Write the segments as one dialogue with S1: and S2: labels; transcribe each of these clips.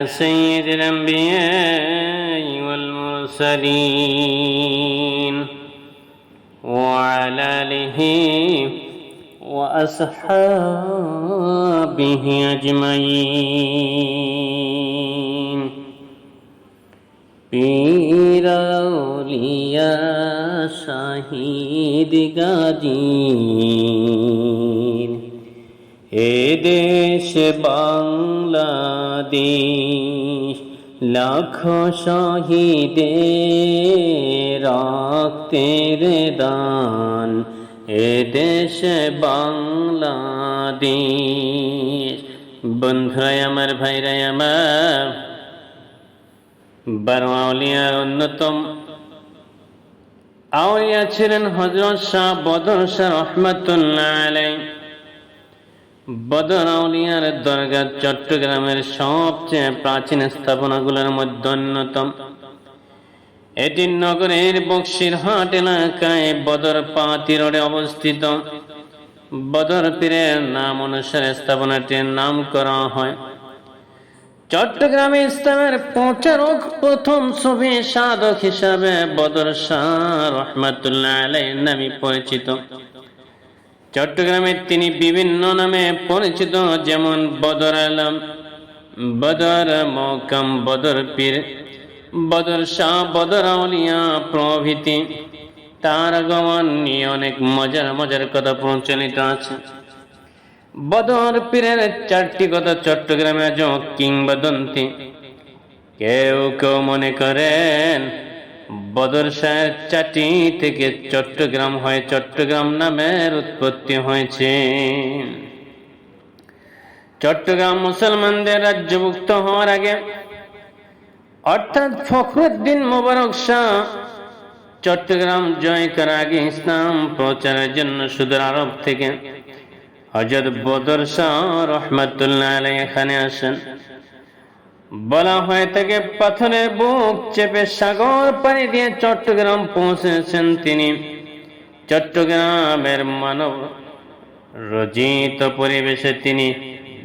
S1: سيد الأنبياء والمرسلين وعلى آله وأصحابه أجمعين. پیر اولیاء شاہید گادین اے دیش بانگلہ বাংলাদেশ, লাখো শহীদে রক্তের দান, এ দেশ বাংলাদেশ। বন্ধুরাই, আমার ভাইরাই, আমার বারো আউলিয়ার অন্যতম আউলিয়া ছিলেন হজরত শাহ বদর শাহ রহমতুল্লাহ আলাই বদর আউলিয়ার দরগা চট্টগ্রামের সবচেয়ে প্রাচীন স্থাপনাগুলোর মধ্যে অন্যতম। এটি নগরের বক্সিরহাট এলাকায় বদর পাতি অবস্থিত। বদর পীরের নাম অনুসারে স্থাপনাটির নাম করা হয়। চট্টগ্রামে ইসলামের প্রচারক প্রথম ছবি সাধক হিসাবে বদর শাহ রহমাতুল্লাহ আলাই নামে পরিচিত। চট্টগ্রামে তিনি বিভিন্ন নামে পরিচিত, যেমন বদর আলম, বদর মৌকাম বদর পীর, বদর শাহ, বদর আউলিয়া প্রভৃতি। তার আগমন নিয়ে অনেক মজার মজার কথা প্রচলিত আছে। বদর পীরের চারটি কথা চট্টগ্রামে আজ কিংবদন্তি। কেউ কেউ মনে করেন বদর শাহের চাটি থেকে চট্টগ্রাম হয় চট্টগ্রাম নামের উৎপত্তি হয়েছে। চট্টগ্রাম মুসলমানদের রাজ্যভুক্ত হওয়ার আগে অর্থাৎ ফখরুদ্দিন মোবারক শাহ চট্টগ্রাম জয় করার আগে ইসলাম প্রচারের জন্য সুদূর আরব থেকে হজরত বদর শাহ রহমতুল্লাহ এখানে আসেন। বলা হয়ে থাকে পাথরের বুক চেপে সাগর পানি দিয়ে চট্টগ্রাম পৌঁছেছেন তিনি। চট্টগ্রামের মানব রচিত পরিবেশে তিনি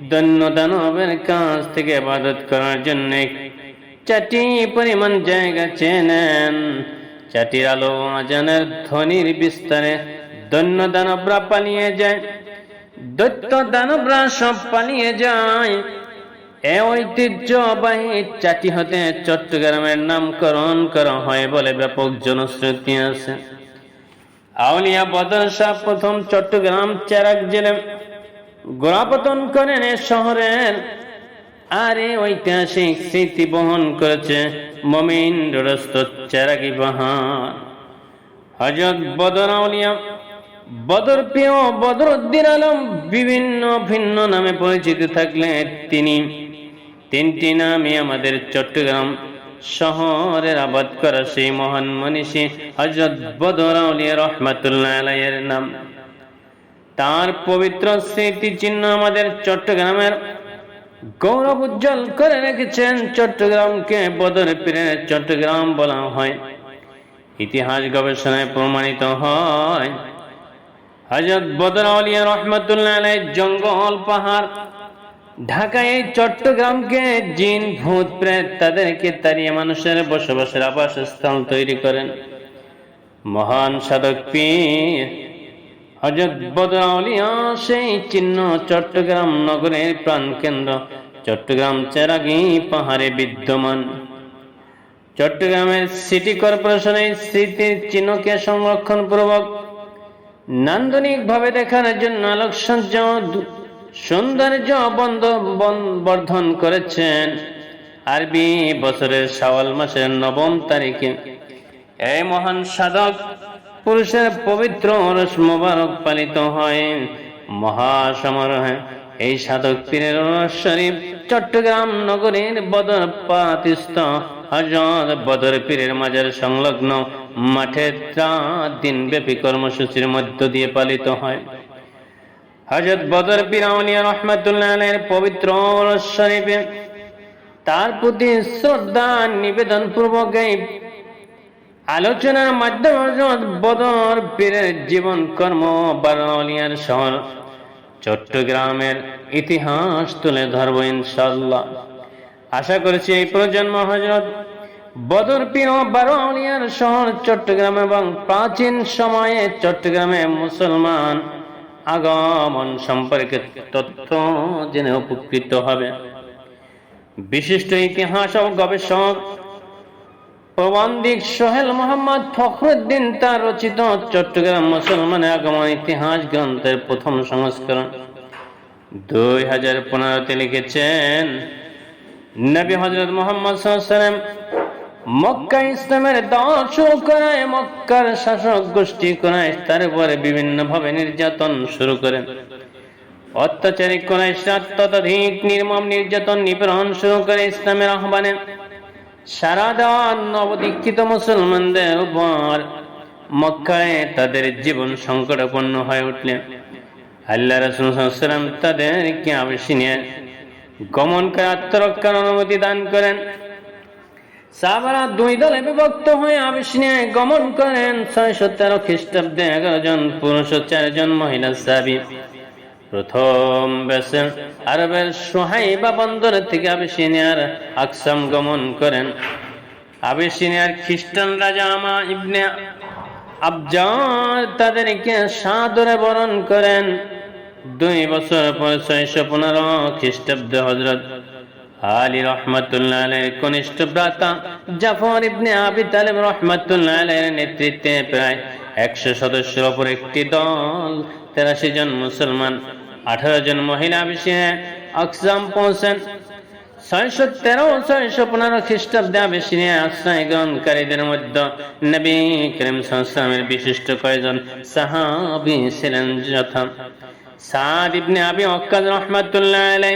S1: দৈন্য দানবের কাছ থেকে আবাদত করার জন্য চারটি পরিমাণ জায়গা চেনেন। চাটির আলো আজানের ধ্বনির বিস্তারে দৈন্য দানবরা পালিয়ে যায় দৈত্য দানবরা সব পালিয়ে যায়। এ ঐতিহ্যবাহী চাটি হতে চট্টগ্রামের নামকরণ করা হয় বলে ব্যাপক জনশ্রুতি আছে। আউলিয়া বদর শাহ প্রথম চট্টগ্রাম চেরাক জেলে গোড়াপতন করেন শহরের আর এই ঐতিহাসিক স্মৃতি বহন করেছে মমিন রস্ত চেরাকি পাহাড় হজরত বদর আউলিয়া, বদর প্রিয় বদরুদ্দিন আলম বিভিন্ন ভিন্ন নামে পরিচিত থাকলে তিনি তিনটি নামে আমাদের চট্টগ্রাম। শহরের আবাদ করা সেই মহান মনীষী হজরত বদর আউলিয়া রহমাতুল্লাহ আলাইয়ের নাম। তার পবিত্র স্মৃতি চিহ্ন আমাদের চট্টগ্রামের গৌরব উজ্জ্বল করে রেখেছেন চট্টগ্রামকে বদর পীরের চট্টগ্রাম বলা হয়। ইতিহাস গবেষণায় প্রমাণিত হয় হজরত বদর রহমতুল্লাহ আলাই জঙ্গল পাহাড় ঢাকায় চট্টগ্রামকে জিন ভূত প্রেত তাদেরকে তাড়িয়ে মানুষের বসবাসের আবাসস্থল তৈরি করেন। মহান সাধক পীর হজরত বদর আলিয়া সেই চিহ্ন চট্টগ্রাম নগরের প্রাণ কেন্দ্র চট্টগ্রাম চেরাগি পাহাড়ে বিদ্যমান। চট্টগ্রামের সিটি কর্পোরেশনের স্মৃতির চিহ্নকে সংরক্ষণ পূর্বক নান্দনিক ভাবে দেখার জন্য আলোকসজ্জ সৌন্দর্য বন্ধ বর্ধন করেছেন। আরবি বছরের শাওয়াল মাসের নবম তারিখে। এই মহান সাধক পুরুষের পবিত্র রস মোবারক পালিত হয়। মহাসমারোহে এই সাধক পীরের শরীফ চট্টগ্রাম নগরীর বদর পাতিস্থ হজরত বদর পীরের মাজার সংলগ্ন মাঠে দিন ব্যাপী কর্মসূচির মধ্য দিয়ে পালিত হয়। হজরত বদর পীর আউলিয়া রহমতুল্লাহ পবিত্র শরীফে তার প্রতি শ্রদ্ধা নিবেদন পূর্বক আলোচনার মাধ্যমে হযরত বদর পীরের জীবন কর্ম বারাউলিয়ার শহর চট্টগ্রামের ইতিহাস তুলে ধরবো ইনশাল্লাহ আশা করেছি এই প্রজন্ম হজরত বদর পীর ও বারোয়ালিয়ার শহর চট্টগ্রাম এবং প্রাচীন সময়ে চট্টগ্রামে মুসলমান আগমন সম্পর্কে তথ্য জেনে উপকৃত হবে। বিশিষ্ট ইতিহাস ও গবেষক প্রবন্ধিক সোহেল মোহাম্মদ ফখরুদ্দিন তার রচিত চট্টগ্রাম মুসলমানের আগমন ইতিহাস গ্রন্থের প্রথম সংস্করণ। দুই হাজার পনেরোতে লিখেছেন, নবী হজরত মোহাম্মদ মক্কা ইসলামের দল শুরু করায় মক্কার শাসক গোষ্ঠী করায় তার উপরে বিভিন্ন ভাবে নির্যাতন শুরু করেন অত্যাচারী করায় ততোধিক নির্মম নির্যাতন নিপীড়ন শুরু করে ইসলামের আহ্বানে। সারা দেওয়ার নবদীক্ষিত মুসলমানদের উপর মক্কায় তাদের জীবন সংকটাপন্ন হয়ে উঠলেন আল্লাহ রসুলাম তাদেরকে আবেশিনিয়ে গমন করে আত্মরক্ষার অনুমতি দান করেন। সাহাবারা দুই দলে বিভক্ত হয়ে আবেশিনিয়ে গমন করেন। ছয়শো তেরো খ্রিস্টাব্দে এগারো জন পুরুষ ও চারজন মহিলা সাবি। প্রথম বেসের আরবের সোহাইবা বন্দর থেকে আবেশিনিয়ার আকসাম গমন করেন। আবেশিনিয়ার খ্রিস্টান রাজা আমা ইবনে আবজার তাদেরকে সাদরে বরণ করেন। দুই বছর পর ছয়শো পনেরো খ্রিস্টাব্দে হজরত আলী রহমতুল্লাহ কনিষ্ঠ ভ্রাতা জাফর ইবনে আবি রহমতুল্লাহ নেতৃত্বে প্রায় একশো সদস্যের ওপর একটি দল, তেরাশি জন মুসলমান, আঠারো জন মহিলা বিষয়ে আকসাম পৌঁছেন। ছয়শো তেরো ছয়শো পনেরো খ্রিস্টাব্দে আবেশিনে আশ্রয় গ্রহণকারীদের মধ্যে নবী করিম বিশিষ্ট কয়েকজন সাহাবি ছিলেন যথা। সাদ ইবনে আবি অক্কাদ রহমাতুল্লাহ আলাই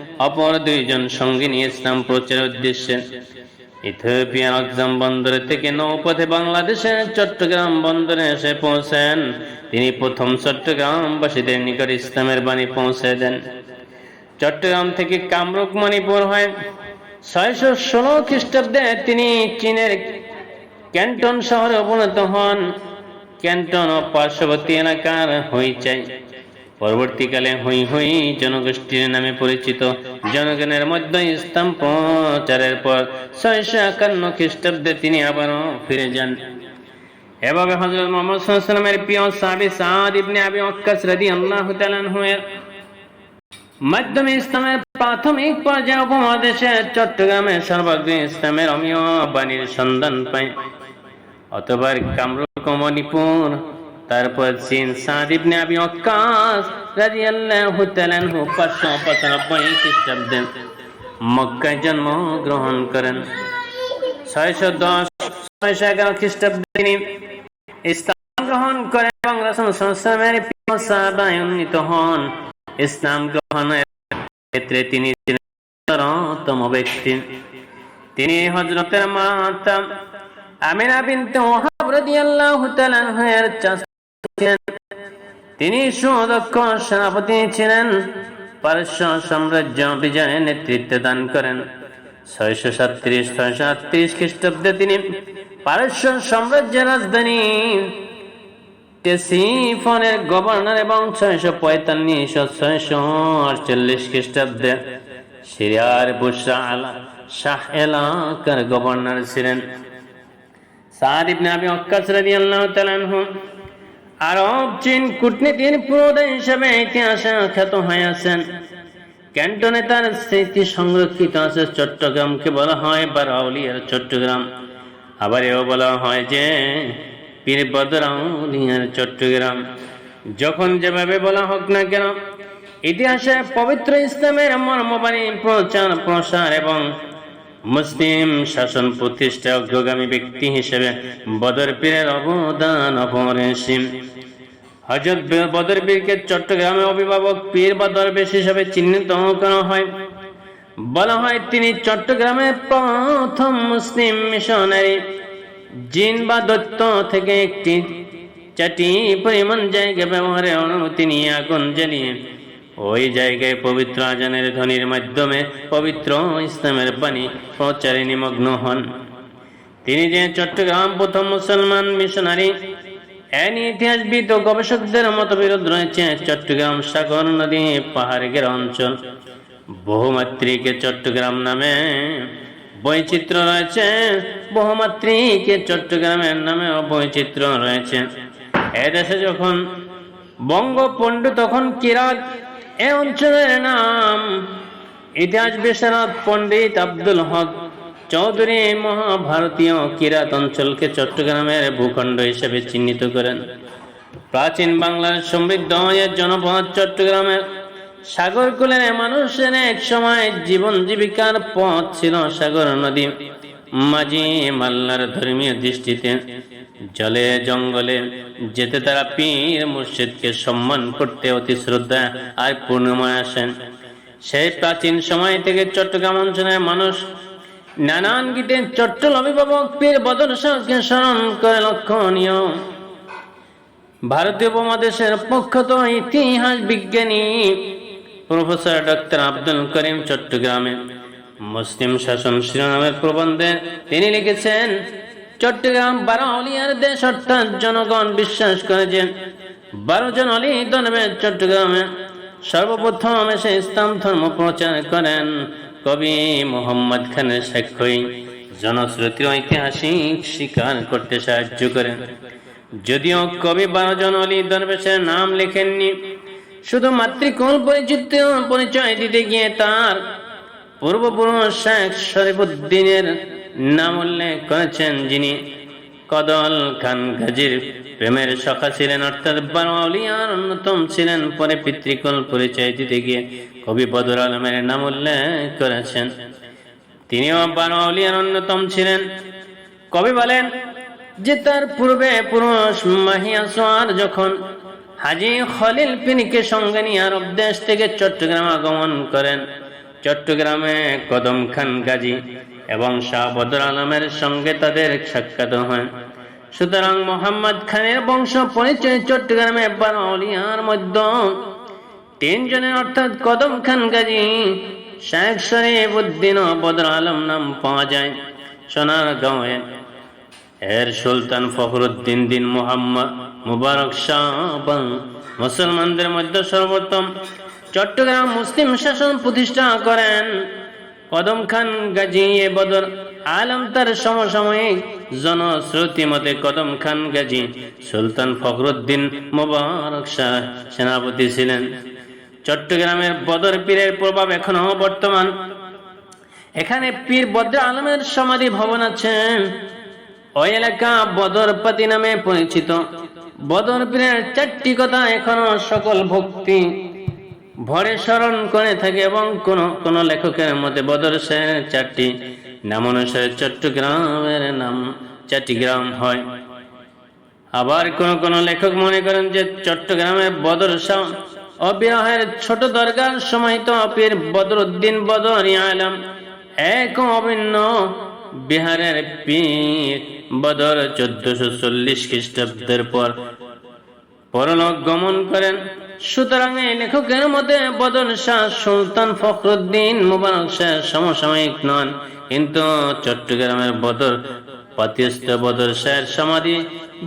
S1: অপর দুইজন সঙ্গী নিয়ে ইসলাম প্রচারের উদ্দেশ্যে ইথিওপিয়ার আকজাম বন্দর থেকে নৌপথে বাংলাদেশের চট্টগ্রাম বন্দরে এসে পৌঁছেন। তিনি প্রথম চট্টগ্রামবাসীদের নিকট ইসলামের বাণী পৌঁছে দেন। চট্টগ্রাম থেকে কামরূপ, মণিপুর হয় ছয়শো ষোলো খ্রিস্টাব্দে তিনি চীনের ক্যান্টন শহরে উপনীত হন। ক্যান্টন ও পার্শ্ববর্তী এলাকার হইচাই। পরবর্তীকালে হই হই জনগোষ্ঠীর নামে পরিচিত। জনগণের মধ্যে ইসলাম পর ছয়শো একান্ন খ্রিস্টাব্দে তিনি আবারও ফিরে যান। এভাবে হজরত মোহাম্মদ সাল্লামের প্রিয় সাহাবি সাদ ইবনে আবি ওয়াক্কাস রাদিয়াল্লাহু তাআলা এর মাধ্যমে ইসলামের প্রাথমিক পর্যায়ে উপমহাদেশে চট্টগ্রামে ইসলামের অমীয় বাণীর সন্ধান পায়। অতবার কামরূপ মণিপুর তারপর চীন সাদ ইবনে আবি ওয়াক্কাস রাদিয়াল্লাহু তাআলা আনহু 595 খ্রিস্টাব্দে মক্কায় জন্ম গ্রহণ করেন 610 611 খ্রিস্টাব্দে তিনি ইসলাম গ্রহণ করেন এবং রাসূল সাল্লাল্লাহু প্রিয় সাহাবায় উন্নীত হন। ইসলাম গ্রহণের ক্ষেত্রে তিনি ছিলেন তম ব্যক্তি। তিনি হযরতের মাতা আমিনা বিনতে ওয়াহাব রাদিয়াল্লাহু তাআলা ছিলেন তিনি সুদক্ষ সেনাপতি ছিলেন। পারস্য সাম্রাজ্য বিজয়ে নেতৃত্ব দান করেন। ছয়শো সাতত্রিশ, ছয়শো আটত্রিশ খ্রিস্টাব্দে তিনি পারস্য সাম্রাজ্যের রাজধানী টেসিফনের গভর্নর এবং ছয়শো পঁয়তাল্লিশ ও ছয়শো আটচল্লিশ খ্রিস্টাব্দে সিরিয়ার বুসরা আলা শাহ এলাকার গভর্নর ছিলেন। সাদ ইবনে আবি ওয়াক্কাস রাদিয়াল্লাহু তাআলা আনহু আরব চীন কূটনীতির পুরোদা হিসেবে ইতিহাসে খ্যাত হয়ে আছেন ক্যান্টনে তার স্মৃতি সংরক্ষিত আছে চট্টগ্রামকে বলা হয় বারাউলিয়ার চট্টগ্রাম। আবার এও বলা হয় যে, পীর চট্টগ্রাম। যখন যেভাবে বলা হোক না কেন, ইতিহাসে পবিত্র ইসলামের মর্মবাণী প্রচার প্রসার এবং মুসলিম শাসন প্রতিষ্ঠা অগ্রগামী ব্যক্তি হিসেবে বদর পীরের অবদান অপরিসীম। হজরত বদর পীরকে চট্টগ্রামের অভিভাবক পীর বা দরবেশ হিসেবে চিহ্নিত করা হয়। বলা হয় তিনি চট্টগ্রামে প্রথম মুসলিম মিশনারি জিন বা দত্ত থেকে একটি চাটি পরিমাণ জায়গা ব্যবহারের অনুমতি নিয়ে আগুন জ্বালিয়ে ওই জায়গায় পবিত্র আজানের ধ্বনির মাধ্যমে পবিত্র ইসলামের বাণী প্রচারে নিমগ্ন হন। তিনি যে চট্টগ্রাম প্রথম মুসলমান মিশনারি এন ইতিহাসবিদ ও গবেষকদের মতবিরোধ রয়েছে চট্টগ্রাম সাগর নদী পাহাড় ঘেরা অঞ্চল। বহুমাত্রিকে চট্টগ্রাম নামে বৈচিত্র্য রয়েছে, বহুমাত্রিকে চট্টগ্রামের নামেও বৈচিত্র্য রয়েছে। এদেশে যখন বঙ্গপণ্ড তখন কিরাত এ অঞ্চলের নাম ইতিহাস বিশারদ পণ্ডিত আব্দুল হক চৌধুরী মহাভারতীয় কিরাত অঞ্চলকে চট্টগ্রামের ভূখণ্ড হিসেবে চিহ্নিত করেন। প্রাচীন বাংলার সমৃদ্ধ এর জনপদ চট্টগ্রামের সাগরকুলের মানুষের এক সময় জীবন জীবিকার পথ ছিল সাগর নদী। মাঝি মাল্লার ধর্মীয় দৃষ্টিতে জলে জঙ্গলে যেতে তারা পীর মুর্শিদকে সম্মান করতে অতি শ্রদ্ধা আর পূর্ণময় আসেন। সেই প্রাচীন সময় থেকে চট্টগ্রাম অঞ্চলের মানুষ নানান গীতে চট্টল অভিভাবক পীর বদর শাহকে স্মরণ করে লক্ষণীয়। ভারতীয় উপমহাদেশের প্রখ্যাত ইতিহাস বিজ্ঞানী প্রফেসর ডক্টর আব্দুল করিম চট্টগ্রামে মুসলিম শাসন শিরোনামের প্রবন্ধে তিনি লিখেছেন চট্টগ্রাম বারো অলিয়ার দেশ, অর্থাৎ জনগণ বিশ্বাস করে যে বারো জন অলি ধর্মের চট্টগ্রামে সর্বপ্রথম এসে ইসলাম ধর্ম প্রচার করেন কবি মোহাম্মদ খানের সাক্ষ্যই জনশ্রুতি ঐতিহাসিক স্বীকার করতে সাহায্য করেন। যদিও কবি বারো জন অলি দরবেশের নাম লেখেননি, শুধু মাতৃকুল পরিচিত পরিচয় দিতে গিয়ে তার পূর্বপুরুষ শেখ শরীফুদ্দিনের নাম উল্লেখ করেছেন যিনি কদল খান গাজীর। প্রেমের সখা ছিলেন, অর্থাৎ বারোয়ালিয়ার অন্যতম ছিলেন, পরে পিতৃকুল পরিচয় দিতে গিয়ে কবি বদর আলমের নাম উল্লেখ করেছেন। তিনিও বারোয়ালিয়ার অন্যতম ছিলেন। কবি বলেন, যে তার পূর্বে পুরুষ মাহিয়া সোয়ার যখন হাজি খলিল পিনিকে সঙ্গে নিয়ে আরব দেশ থেকে চট্টগ্রাম আগমন করেন, চট্টগ্রামে কদম খান গাজী এবং শাহ বদর আলমের সঙ্গে তাদের সাক্ষাৎ হয়। সুতরাং মোহাম্মদ খানের বংশ পরিচয় চট্টগ্রামে বারোলিয়ার মধ্যে। তিনজনের অর্থাৎ কদম খান গাজী শেখ শরীফ উদ্দিন বদর আলম নাম পাওয়া যায় সোনার গাঁয়ে এর সুলতান ফখরুদ্দিন দিন মোহাম্মদ মুবারক শাহ মুসলমানদের মধ্যে সর্বোত্তম। চট্টগ্রাম মুসলিম শাসন প্রতিষ্ঠা করেন। কদম খান গাজী এ বদর। আলম তার সমসাময়িক জনশ্রুতি মতে কদম খান গাজী সুলতান ফখরুদ্দিন মুবারক শাহ সেনাপতি ছিলেন। চট্টগ্রামের বদর পীরের প্রভাব এখনও বর্তমান। এখানে পীর বদ্র আলমের সমাধি ভবন আছে। ওই এলাকা বদরপাতি নামে পরিচিত। বদর পীরের চারটি কথা এখনও সকল ভক্তি ভরে স্মরণ করে থাকে এবং কোন কোন লেখকের মধ্যে বদর শের চারটি নাম অনুসারে চট্টগ্রামের নাম চারটি গ্রাম হয়। আবার কোন কোন লেখক মনে করেন যে চট্টগ্রামের বদর শাহ অবিবাহের ছোট দরগার সমাহিত পীর বদরুদ্দিন বদর আলম এক অভিন্ন বিহারের পীর বদর চোদ্দশো চল্লিশ খ্রিস্টাব্দের পর পরলোক গমন করেন। সুতরাং এই লেখকের মতে বদর শাহ সুলতান ফখরুদ্দিন মুবারক শাহ সমসাময়িক নন। কিন্তু চট্টগ্রামের বদর বদর শাহের সমাধি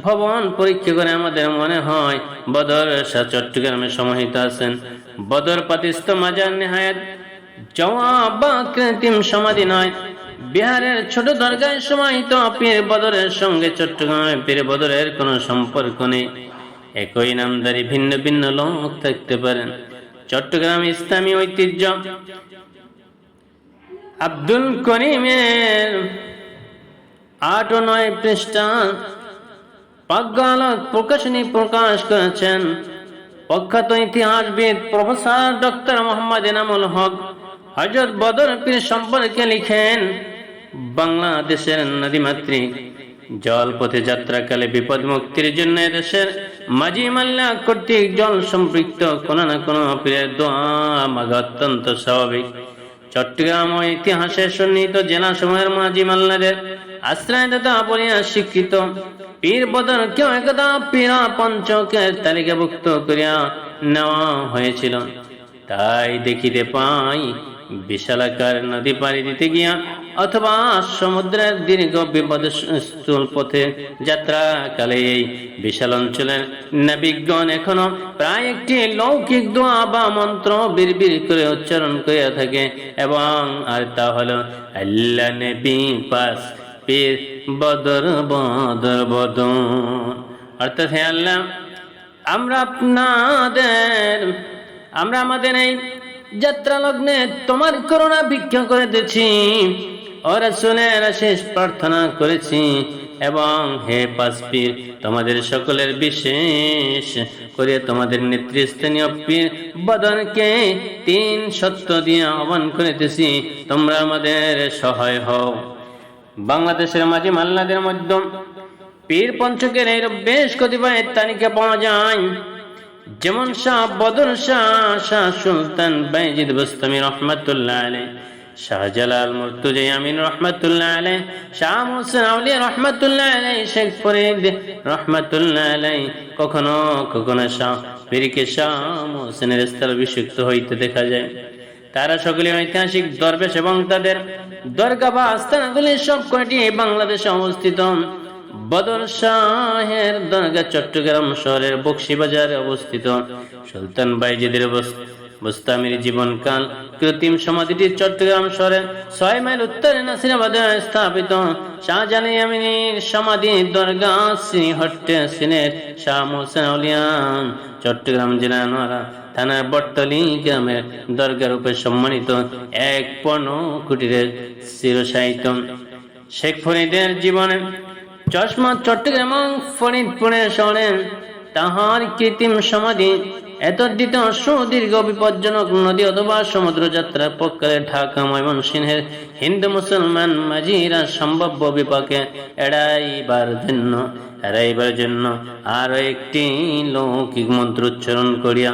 S1: ভবন পরীক্ষা করে আমাদের মনে হয়, বদর শাহ চট্টগ্রামে সমাহিত আছেন। বদর পাতিস্থ মাজার নেহায়াত কৃত্রিম সমাধি নয়। বিহারের ছোট দরগায় সমাহিত পীর বদরের সঙ্গে চট্টগ্রামের পীর বদরের কোনো সম্পর্ক নেই। একই নামদারি ভিন্ন ভিন্ন লোক থাকতে পারেন। চট্টগ্রাম ইসলামী ঐতিহ্য। আব্দুল করিমের আট ও নয় পৃষ্ঠা। প্রজ্ঞালক প্রকাশনী প্রকাশ করেছেন। প্রখ্যাত ইতিহাসবিদ প্রফেসর ডক্টর মোহাম্মদ এনামুল হক হজরত বদর পীর সম্পর্কে লিখেন, বাংলাদেশের নদীমাতৃক। জলপথে যাত্রাকালে বিপদ মুক্তির জন্য দেশের মাঝি মাল্লা কর্তৃক জল সম্পৃক্ত কোন না কোন অত্যন্ত স্বাভাবিক। চট্টগ্রাম ও ইতিহাসের সন্নিহিত জেলা সময়ের মাঝি মাল্লাদের আশ্রয়দাতা বলিয়া শিক্ষিত পীর বদন কেউ একদা পীরা পঞ্চকের তালিকাভুক্ত করিয়া নেওয়া হয়েছিল। তাই দেখিতে পাই বিশালাকার নদী পাড়ি দিতে গিয়া, অথবা সমুদ্রের দীর্ঘ বিপদ স্থূল পথে যাত্রা কালে এই বিশাল অঞ্চলের নাবিকগণ এখনও প্রায় একটি লৌকিক দোয়া বা মন্ত্র বিড়বিড় করে উচ্চারণ করিয়া থাকে এবং আর তা হল আল্লাহ নবী পাস পীর, বদর বদর বদর। অর্থাৎ হে আল্লাহ, আমরা আপনাদের, আমরা আমাদের এই যাত্রা লগ্নে তোমার করুণা ভিক্ষা করে দিচ্ছি ওরা শেষ প্রার্থনা করেছি। এবং হে পাসপীর তোমাদের সকলের বিশেষ করে তোমাদের নেতৃস্থানীয় পীর বদনকে তিন সত্য দিয়ে আহ্বান করিতেছি তোমরা আমাদের সহায় হও। বাংলাদেশের মাঝে মাল্লাদের মধ্যে পীর পঞ্চকের এই বেশ কতিপয় তালিকা পাওয়া যায়। যেমন শাহ বদর শাহ শাহ সুলতান বাইজিদ বুস্তামি রহমতুল্লাহ আলাই শাহজালাল মুর্তুজি আমিন রহমতুল্লাহ শাহ আউলিয়া রহমতুল্লাহ শেখ ফরিদ রহমতুল্লাহ আলাই কখনো কখনো শাহ পীরকে শাহ মুহসিনের স্থল অভিষিক্ত হইতে দেখা যায়। তারা সকলে ঐতিহাসিক দরবেশ এবং তাদের দরগা বা আস্থানগুলি সব কয়টি বাংলাদেশে অবস্থিত। বদর শাহের দরগা চট্টগ্রাম শহরের বক্সিবাজারে অবস্থিত। সুলতান বাইজিদের বুস্তামির জীবনকাল কৃত্রিম সমাধিটি চট্টগ্রাম শহরের ছয় মাইল উত্তরে নাসিরাবাদে স্থাপিত। শাহজাহান ইয়ামিনীর সমাধি দরগা শ্রীহট্টে সিনের শাহ মোহসেন আউলিয়ান চট্টগ্রাম জেলা নোয়ারা থানার বটতলি গ্রামের দরগা রূপে সম্মানিত এক পণ্য কুটিরের চিরসাহিত্য। শেখ ফরিদের জীবনে চশমা চট্টগ্রাম ফরিদপুরে শহরে তাহার কৃত্রিম সমাধি। এতদিত সুদীর্ঘ বিপজ্জনক নদী অথবা সমুদ্র যাত্রার পক্ষে ঢাকা ময়মনসিংহের হিন্দু মুসলমান মাঝিরা সম্ভাব্য বিপাকে এড়াইবার জন্য এড়াইবার জন্য আরও একটি লৌকিক মন্ত্র উচ্চারণ করিয়া,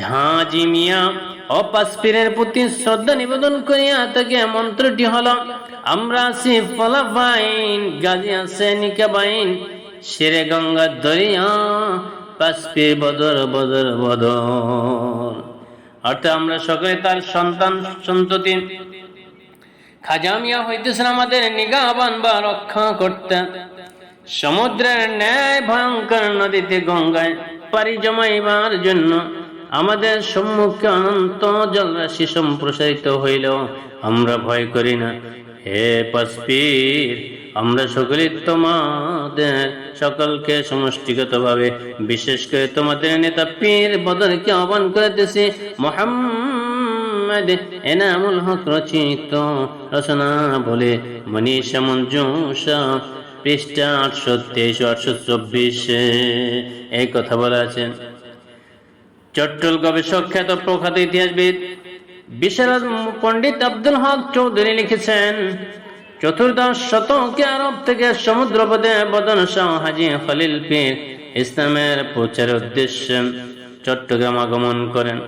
S1: ঝাঁঝি মিয়া অপাসপীরের প্রতি শ্রদ্ধা নিবেদন করিয়া তাকে মন্ত্রটি হল আমরা আছি ফলাফাইন, গাজী আছে নিকাবাইন শিরে গঙ্গা দরিয়া পাসপীর বদর বদর বদর। অর্থাৎ আমরা সকলে তার সন্তান, সন্ততি। খাজামিয়া হইতেছেন আমাদের নিগাবান বা রক্ষা করতে। সমুদ্রের ন্যায় ভয়ঙ্কর নদীতে গঙ্গায় পারি জমাইবার জন্য আমাদের সম্মুখে অনন্ত জলরাশি সম্প্রসারিত হইলেও আমরা ভয় করি না। হে পাসপীর, আমরা সকলে তোমাদের সকলকে সমষ্টিগতভাবে, বিশেষ করে তোমাদের নেতা পীর বদরকে আহ্বান করিতেছি। মোহাম্মদ এনামুল হক রচিত রচনা বলে মনীষা মঞ্জুষা, পৃষ্ঠা আটশো তেইশ আটশো চব্বিশে এই কথা বলা আছে। চট্টল গবেষক খ্যাত প্রখ্যাত ইতিহাসবিদ বিশারদ পণ্ডিত আব্দুল হক চৌধুরী লিখেছেন, চতুর্দশ শতকে আরব থেকে সমুদ্রপথে বদন শাহ হাজি খলিল পীর ইসলামের প্রচারের উদ্দেশ্যে চট্টগ্রাম আগমন করেন।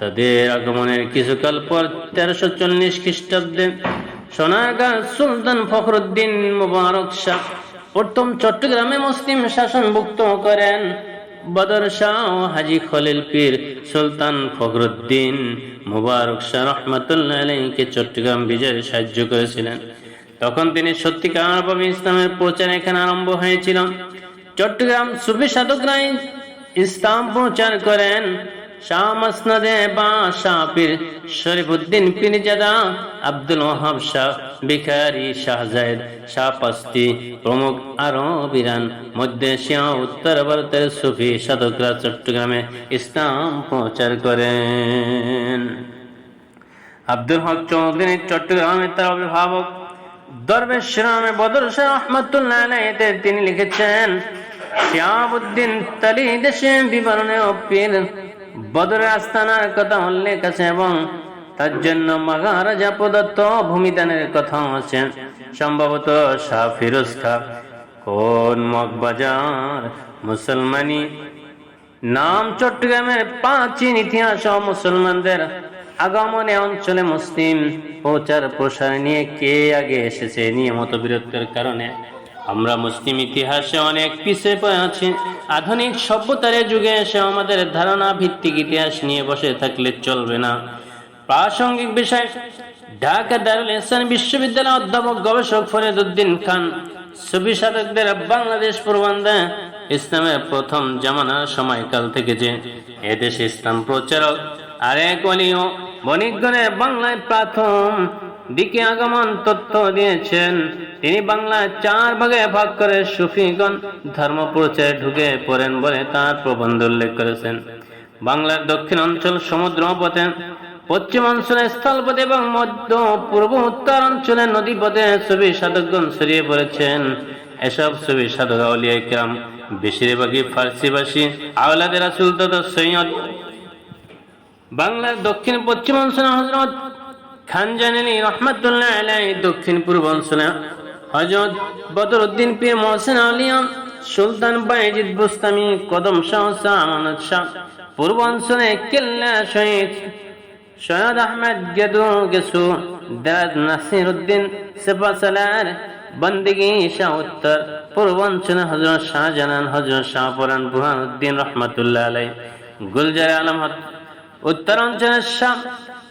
S1: তাদের আগমনের কিছুকাল পর তেরোশো চল্লিশ খ্রিস্টাব্দে সোনারগাঁ সুলতান ফখরুদ্দিন মুবারক শাহ প্রথম চট্টগ্রামে মুসলিম শাসন শাসনভুক্ত করেন। বদর শাহ হাজি খলিল পীর সুলতান ফখরুদ্দিন মুবারক শাহ রহমতুল্লাহ আলাইকে চট্টগ্রাম বিজয়ে সাহায্য করেছিলেন। তখন তিনি সত্যিকারভাবে ইসলামের প্রচার এখানে আরম্ভ হয়েছিল। চট্টগ্রাম সুফি সাধকরাই ইসলাম প্রচার করেন। উত্তর ভারতের সুফি সাধকরা চট্টগ্রামে ইসলাম প্রচার করেন। আব্দুল হক চৌধুরী চট্টগ্রামে তার অভিভাবক দরবেশ শ্রামে বদর শাহ তিনি লিখেছেন, শিয়াবুদ্দিন তালি দেশে বিবরণে অপির বদরের আস্তানার কথা উল্লেখ আছে এবং তার জন্য মহারাজা প্রদত্ত ভূমিদানের কথা আছে। সম্ভবত শাহ ফিরোজ কোন মগবাজার মুসলমানি? নাম চট্টগ্রামের প্রাচীন ইতিহাস ও মুসলমানদের আগমনে অঞ্চলে মুসলিম প্রচার প্রসার নিয়ে কে আগে এসেছে নিয়ে মতবিরোধের কারণে? আমরা মুসলিম ইতিহাসে অনেক পিছিয়ে পড়ে আছি। আধুনিক সভ্যতার যুগে এসে আমাদের ধারণা ভিত্তিক ইতিহাস নিয়ে বসে থাকলে চলবে না। প্রাসঙ্গিক বিষয়, ঢাকা দারুল ইসলাম বিশ্ববিদ্যালয়ের অধ্যাপক গবেষক ফরিদ উদ্দিন খান ছবি সাধকদের বাংলাদেশ প্রবন্ধে ইসলামের প্রথম জামানার সময়কাল থেকে যে এদেশে ইসলাম প্রচারক আর এক অলিও, বণিকগণের বাংলায় প্রথম দিকে আগমন তথ্য দিয়েছেন। তিনি বাংলায় চার ভাগে ভাগ করে সুফিগণ ধর্ম প্রচারে ঢুকে পড়েন বলে তার প্রবন্ধ উল্লেখ করেছেন। বাংলার দক্ষিণ অঞ্চল, সমুদ্র পথে পশ্চিম অঞ্চলে স্থলপথে এবং মধ্য, পূর্ব, উত্তর অঞ্চলে নদী পথে ছবি সাধকগণ ছড়িয়ে পড়েছেন। এসব ছবি সাধক আউলিয়া বেশিরভাগই ফার্সি ভাষী আওলাদের রাসুল সৈয়দ। বাংলার দক্ষিণ পশ্চিম অঞ্চলে হজরত খান জানেলি রহমতুল্লাহ আলাই দক্ষিণ পূর্ব অঞ্চলে হজরত বদর উদ্দিন পীর মোহসেন আলিয়া সুলতান বাইজিদ বুস্তামি, কদম শাহ শাহ শাহ, পূর্ব অঞ্চলে কেল্লা শহীদ সৈয়দ আহমেদ গেদু গেসু, দাদ নাসির উদ্দিন সেফাসালার বন্দিগি শাহ উত্তর পূর্বাঞ্চলে হজরত শাহজাহান হজরত শাহপুরান বুহান উদ্দিন রহমতুল্লাহ আলাই গুলজার আলম হত- উত্তরাঞ্চলের শাহ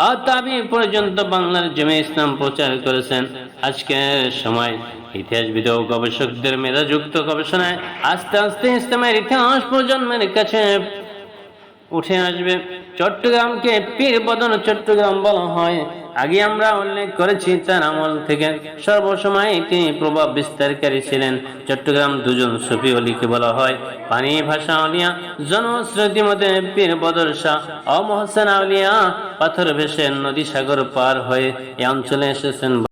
S1: সাবি তাবি পর্যন্ত বাংলার জমে ইসলাম প্রচার করেছেন। আজকের সময় ইতিহাসবিদ ও গবেষকদের মেধাযুক্ত গবেষণায় আস্তে আস্তে ইসলামের ইতিহাস প্রজন্মের কাছে উঠে আসবে। চট্টগ্রামকে পীর বদন চট্টগ্রাম বলা হয়। আগে আমরা উল্লেখ করেছি, তার আমল থেকে সর্বসময় তিনি প্রভাব বিস্তারকারী ছিলেন। চট্টগ্রাম দুজন সুফি অলিকে বলা হয়। পানি ভাষা আলিয়া জনশ্রুতি মতে পীর বদর শাহ অমহসেন আলিয়া পাথর ভেসে নদী সাগর পার হয়ে এই অঞ্চলে এসেছেন।